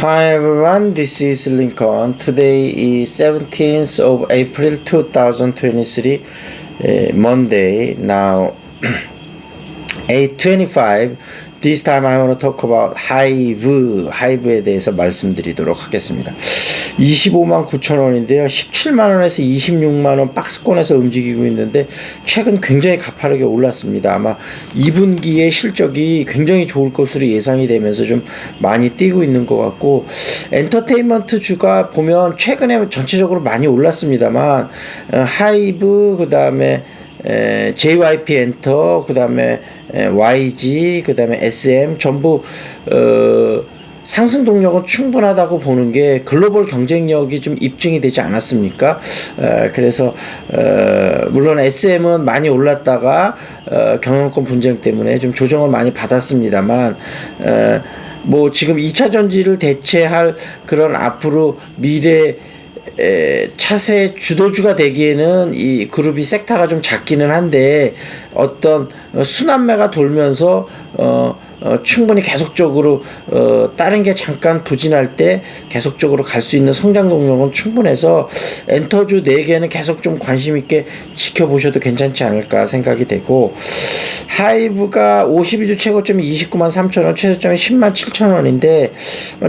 Hi everyone, this is Lincoln. Today is 17th of April 2023, uh, Monday. Now 8:25. This time I want to talk about 하이브, 하이브에 대해서 말씀드리도록 하겠습니다. 25만 9천 원인데요. 17만 원에서 26만 원 박스권에서 움직이고 있는데 최근 굉장히 가파르게 올랐습니다. 아마 2분기의 실적이 굉장히 좋을 것으로 예상이 되면서 좀 많이 뛰고 있는 것 같고 엔터테인먼트 주가 보면 최근에 전체적으로 많이 올랐습니다만 어, 하이브 그 다음에 에, JYP 엔터 그 다음에 에, YG 그 다음에 SM 전부 어, 상승 동력은 충분하다고 보는 게 글로벌 경쟁력이 좀 입증이 되지 않았습니까? 에, 그래서 어, 물론 SM은 많이 올랐다가 어, 경영권 분쟁 때문에 좀 조정을 많이 받았습니다만 에, 뭐 지금 2차 전지를 대체할 그런 앞으로 미래 에, 차세 주도주가 되기에는 이 그룹이 섹터가 좀 작기는 한데 어떤 어, 순환매가 돌면서 어, 어, 충분히 계속적으로 어, 다른 게 잠깐 부진할 때 계속적으로 갈 수 있는 성장 동력은 충분해서 엔터주 4개는 계속 좀 관심 있게 지켜보셔도 괜찮지 않을까 생각이 되고 하이브가 52주 최고점이 29만 3천 원, 최저점이 10만 7천 원인데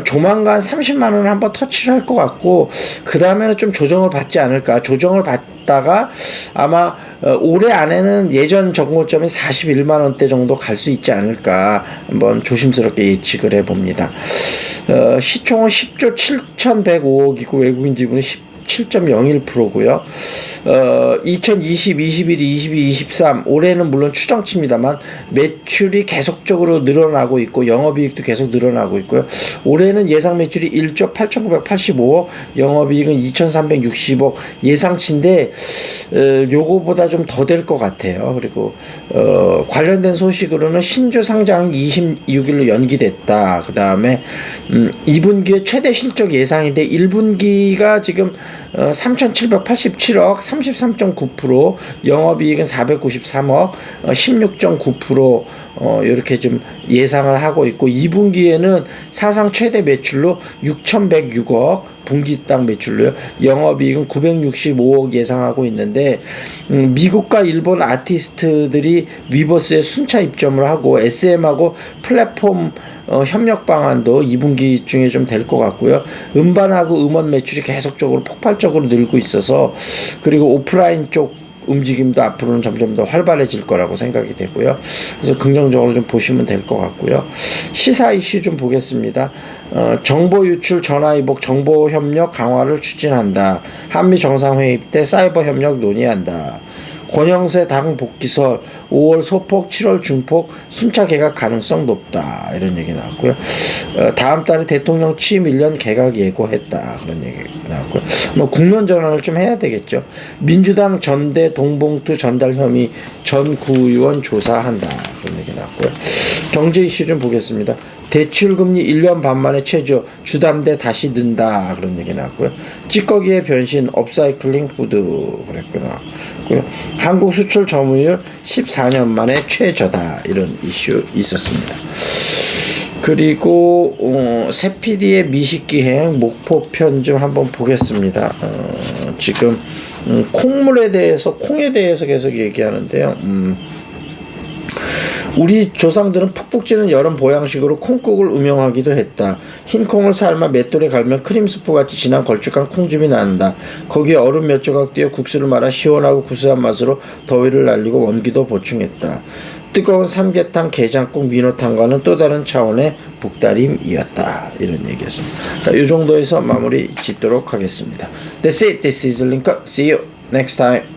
조만간 30만 원을 한번 터치를 할 것 같고 그 다음에는 좀 조정을 받지 않을까. 조정을 받 다가 아마 어, 올해 안에는 예전 정고점이 41만 원대 정도 갈 수 있지 않을까 한번 조심스럽게 예측을 해봅니다. 어, 시총은 10조 7,105억이고 외국인 지분은 10 7.01%고요. 어, 2020, 21, 22, 23 올해는 물론 추정치입니다만 매출이 계속적으로 늘어나고 있고 영업이익도 계속 늘어나고 있고요. 올해는 예상 매출이 1조 8,985억, 영업이익은 2,360억 예상치인데 어, 요거보다 좀 더 될 것 같아요. 그리고 어, 관련된 소식으로는 신주 상장 26일로 연기됐다. 그 다음에 음, 2분기에 최대 실적 예상인데 1분기가 지금 어, 3,787억, 33.9%, 영업이익은 493억, 어, 16.9%, 어, 이렇게 좀 예상을 하고 있고, 2분기에는 사상 최대 매출로 6,106억, 분기당 매출로요. 영업이익은 965억 예상하고 있는데 음, 미국과 일본 아티스트들이 위버스에 순차 입점을 하고 SM하고 플랫폼 어, 협력 방안도 2분기 중에 좀 될 것 같고요. 음반하고 음원 매출이 계속적으로 폭발적으로 늘고 있어서 그리고 오프라인 쪽 움직임도 앞으로는 점점 더 활발해질 거라고 생각이 되고요. 그래서 긍정적으로 좀 보시면 될 것 같고요. 시사 이슈 좀 보겠습니다. 어, 정보 유출 전화 위복 정보 협력 강화를 추진한다. 한미 정상회의 때 사이버 협력 논의한다. 권영세 당 복귀설 5월 소폭 7월 중폭 순차 개각 가능성 높다 이런 얘기 나왔고요. 어, 다음 달에 대통령 취임 1년 개각 예고했다 그런 얘기 나왔고요. 뭐 국면 전환을 좀 해야 되겠죠. 민주당 전대 동봉투 전달 혐의 전 구의원 조사한다 얘기 나왔고요. 경제 이슈 좀 보겠습니다. 대출금리 1년 반 만에 최저 주담대 다시 는다 그런 얘기 나왔고요. 찌꺼기의 변신 업사이클링 푸드 그랬구나. 한국 수출 점유율 14년 만에 최저다 이런 이슈 있었습니다. 그리고 어, 세피디의 미식기행 목포편 좀 한번 보겠습니다. 어, 지금 음, 콩물에 대해서 콩에 대해서 계속 얘기하는데요. 음, 우리 조상들은 푹푹 찌는 여름 보양식으로 콩국을 음용하기도 했다. 흰 콩을 삶아 맷돌에 갈면 크림 스프 같이 진한 걸쭉한 콩즙이 난다. 거기에 얼음 몇 조각 띄어 국수를 말아 시원하고 구수한 맛으로 더위를 날리고 원기도 보충했다. 뜨거운 삼계탕, 게장국, 민어탕과는 또 다른 차원의 복다림이었다. 이런 얘기였습니다. 자, 이 정도에서 마무리 짓도록 하겠습니다. That's it. This is Lincoln. See you next time.